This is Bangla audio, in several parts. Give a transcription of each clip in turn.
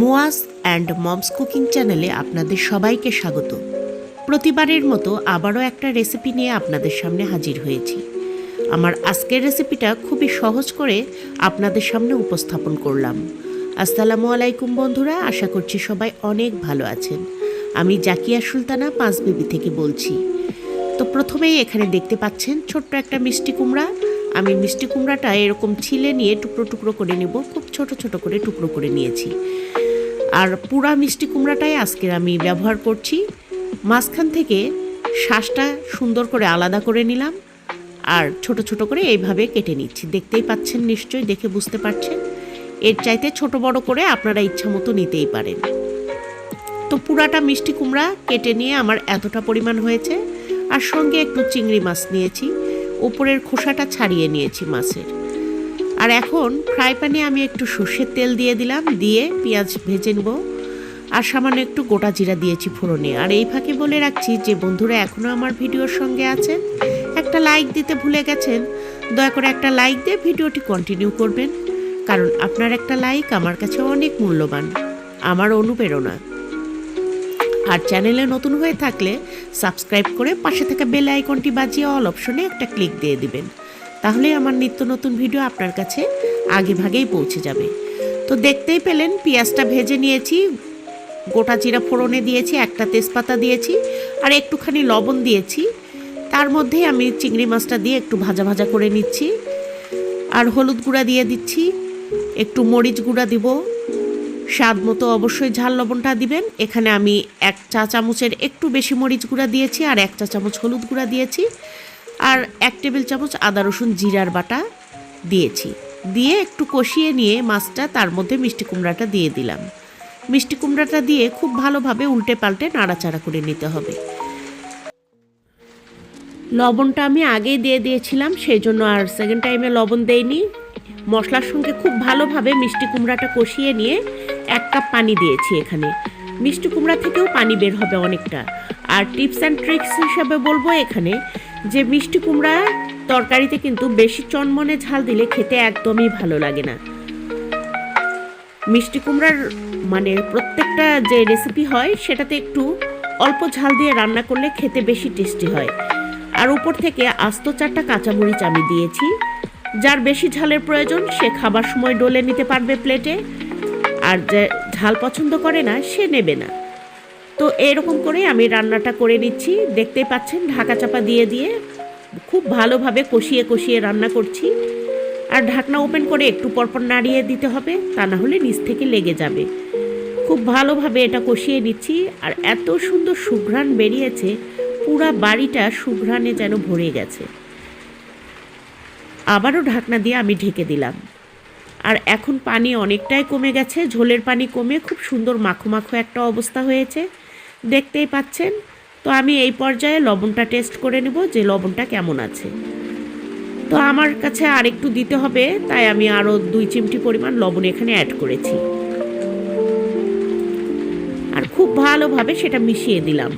মোয়াজ অ্যান্ড মমস কুকিং চ্যানেলে আপনাদের সবাইকে স্বাগত। প্রতিবারের মতো আবারও একটা রেসিপি নিয়ে আপনাদের সামনে হাজির হয়েছি। আমার আজকের রেসিপিটা খুবই সহজ করে আপনাদের সামনে উপস্থাপন করলাম। আসসালামু আলাইকুম বন্ধুরা, আশা করছি সবাই অনেক ভালো আছেন। আমি জাকিয়া সুলতানা, পাঁচ পাঁচবিবি থেকে বলছি। তো প্রথমেই এখানে দেখতে পাচ্ছেন ছোট্ট একটা মিষ্টি কুমড়া। আমি মিষ্টি কুমড়াটা এরকম ছিলে নিয়ে টুকরো টুকরো করে নেব। খুব ছোট ছোট করে টুকরো করে নিয়েছি। আর পুরা মিষ্টি কুমড়াটাই আজকে আমি ব্যবহার করছি। মাঝখান থেকে শ্বাসটা সুন্দর করে আলাদা করে নিলাম আর ছোট ছোট করে এইভাবে কেটে নিচ্ছি। দেখতেই পাচ্ছেন নিশ্চয়ই, দেখে বুঝতে পারছেন। এর চাইতে ছোট বড় করে আপনারা ইচ্ছা মতো নিতেই পারেন। তো পুরাটা মিষ্টি কুমড়া কেটে নিয়ে আমার এতটা পরিমাণ হয়েছে। আর সঙ্গে একটু চিংড়ি মাছ নিয়েছি। উপরের খোসাটা ছাড়িয়ে নিয়েছি মাছের। আর এখন ফ্রাই প্যানে আমি একটু সর্ষের তেল দিয়ে দিলাম, দিয়ে পেঁয়াজ ভেজে নেব। আর সামান্য একটু গোটা জিরা দিয়েছি ফোড়নে। আর এই ফাঁকে বলে রাখছি যে বন্ধুরা এখনও আমার ভিডিওর সঙ্গে আছেন, একটা লাইক দিতে ভুলে গেছেন, দয়া করে একটা লাইক দিয়ে ভিডিওটি কন্টিনিউ করবেন, কারণ আপনার একটা লাইক আমার কাছে অনেক মূল্যবান, আমার অনুপ্রেরণা। আর চ্যানেলে নতুন হয়ে থাকলে সাবস্ক্রাইব করে পাশে থাকা বেল আইকনটি বাজিয়ে অল অপশনে একটা ক্লিক দিয়ে দিবেন। তাহলে আমার নিত্য নতুন ভিডিও আপনার কাছে আগে ভাগেই পৌঁছে যাবে। তো দেখতেই পেলেন পেঁয়াজটা ভেজে নিয়েছি, গোটা জিরা ফোড়নে দিয়েছি, একটা তেজপাতা দিয়েছি, আর একটুখানি লবণ দিয়েছি। তার মধ্যেই আমি চিংড়ি মাছটা দিয়ে একটু ভাজা ভাজা করে নিচ্ছি। আর হলুদ গুঁড়া দিয়ে দিচ্ছি, একটু মরিচ গুঁড়া দিব। স্বাদ মতো অবশ্যই ঝাল লবণটা দিবেন। এখানে আমি এক চা চামচের একটু বেশি মরিচ গুঁড়া দিয়েছি আর এক চা চামচ হলুদ গুঁড়া দিয়েছি। আর এক টেবিল চামচ আদা, রসুন, জিরার বাটা দিয়েছি। দিয়ে একটু কষিয়ে নিয়ে মাছটা তার মধ্যে মিষ্টি কুমড়াটা দিয়ে দিলাম। মিষ্টি কুমড়াটা দিয়ে খুব ভালোভাবে উল্টে পাল্টে নাড়াচাড়া করে নিতে হবে। লবণটা আমি আগেই দিয়ে দিয়েছিলাম, সেই জন্য আর সেকেন্ড টাইমে লবণ দেইনি। মশলার সঙ্গে খুব ভালোভাবে মিষ্টি কুমড়াটা কষিয়ে নিয়ে এক কাপ পানি দিয়েছি এখানে। মিষ্টি কুমড়া থেকেও পানি বের হবে অনেকটা। আর টিপস অ্যান্ড ট্রিক্স হিসাবে বলব এখানে যে মিষ্টি কুমড়া তরকারিতে কিন্তু বেশি চনমনে ঝাল দিলে খেতে একদমই ভালো লাগে না। মিষ্টি কুমড়ার মানে প্রত্যেকটা যে রেসিপি হয়, সেটাতে একটু অল্প ঝাল দিয়ে রান্না করলে খেতে বেশি টেস্টি হয়। আর উপর থেকে আস্ত চারটা কাঁচামরিচ আমি দিয়েছি। যার বেশি ঝালের প্রয়োজন, সে খাবার সময় ডলে নিতে পারবে প্লেটে আর যে ঝাল পছন্দ করে না, সে নেবে না। তো এরকম করে আমি রান্নাটা করে নিচ্ছি। দেখতেই পাচ্ছেন, ঢাকা চাপা দিয়ে দিয়ে খুব ভালোভাবে কষিয়ে কষিয়ে রান্না করছি। আর ঢাকনা ওপেন করে একটু পরপর নাড়িয়ে দিতে হবে, তা না হলে নিচ থেকে লেগে যাবে। খুব ভালোভাবে এটা কষিয়ে নিচ্ছি, আর এত সুন্দর সুঘ্রাণ বেরিয়েছে, পুরা বাড়িটা সুঘ্রাণে যেন ভরে গেছে। আবারও ঢাকনা দিয়ে আমি ঢেকে দিলাম। আর এখন পানি অনেকটাই কমে গেছে, ঝোলের পানি কমে খুব সুন্দর মাখো মাখো একটা অবস্থা হয়েছে। দেখতেই পাচ্ছেন। তো আমি এই পর্যায়ে লবণটা টেস্ট করে নেব যে লবণটা কেমন আছে। তো আমার কাছে আর একটু দিতে হবে, তাই আমি আরও দুই চিমটি পরিমাণ লবণ এখানে অ্যাড করেছি। আর খুব ভালোভাবে সেটা মিশিয়ে দিলাম।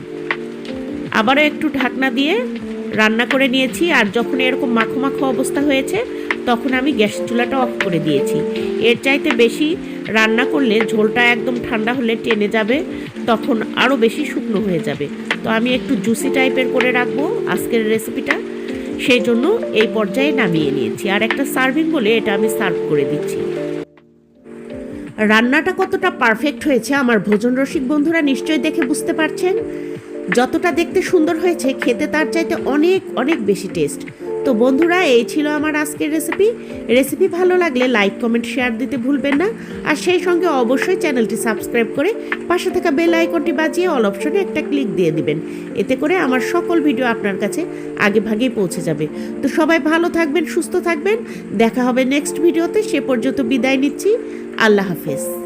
আবারও একটু ঢাকনা দিয়ে রান্না করে নিয়েছি আর যখন এরকম মাখো মাখো অবস্থা হয়েছে, তখন আমি গ্যাস চুলাটা অফ করে দিয়েছি। এর চাইতে বেশি রান্না করলে ঝোলটা একদম ঠান্ডা হলে টেনে যাবে, তখন আরও বেশি শুকনো হয়ে যাবে। তো আমি একটু জুসি টাইপের করে রাখব আজকের রেসিপিটা। সেই জন্য এই পর্যায়ে নামিয়ে নিয়েছি। আর একটা সার্ভিং বলে এটা আমি সার্ভ করে দিচ্ছি। রান্নাটা কতটা পারফেক্ট হয়েছে আমার ভোজন রসিক বন্ধুরা নিশ্চয়ই দেখে বুঝতে পারছেন। যতটা দেখতে সুন্দর হয়েছে, খেতে তার চাইতে অনেক অনেক বেশি টেস্ট তো বন্ধুরা, এই ছিল আমার আজকের রেসিপি রেসিপি ভালো লাগলে লাইক কমেন্ট শেয়ার দিতে ভুলবেন না। আর সেই সঙ্গে অবশ্যই চ্যানেলটি সাবস্ক্রাইব করে পাশে থাকা বেল আইকনটি বাজিয়ে অল অপশনে একটা ক্লিক দিয়ে দিবেন। এতে করে আমার সকল ভিডিও আপনার কাছে আগে ভাগেই পৌঁছে যাবে। তো সবাই ভালো থাকবেন, সুস্থ থাকবেন। দেখা হবে নেক্সট ভিডিওতে সে পর্যন্ত বিদায় নিচ্ছি। আল্লাহ হাফেজ।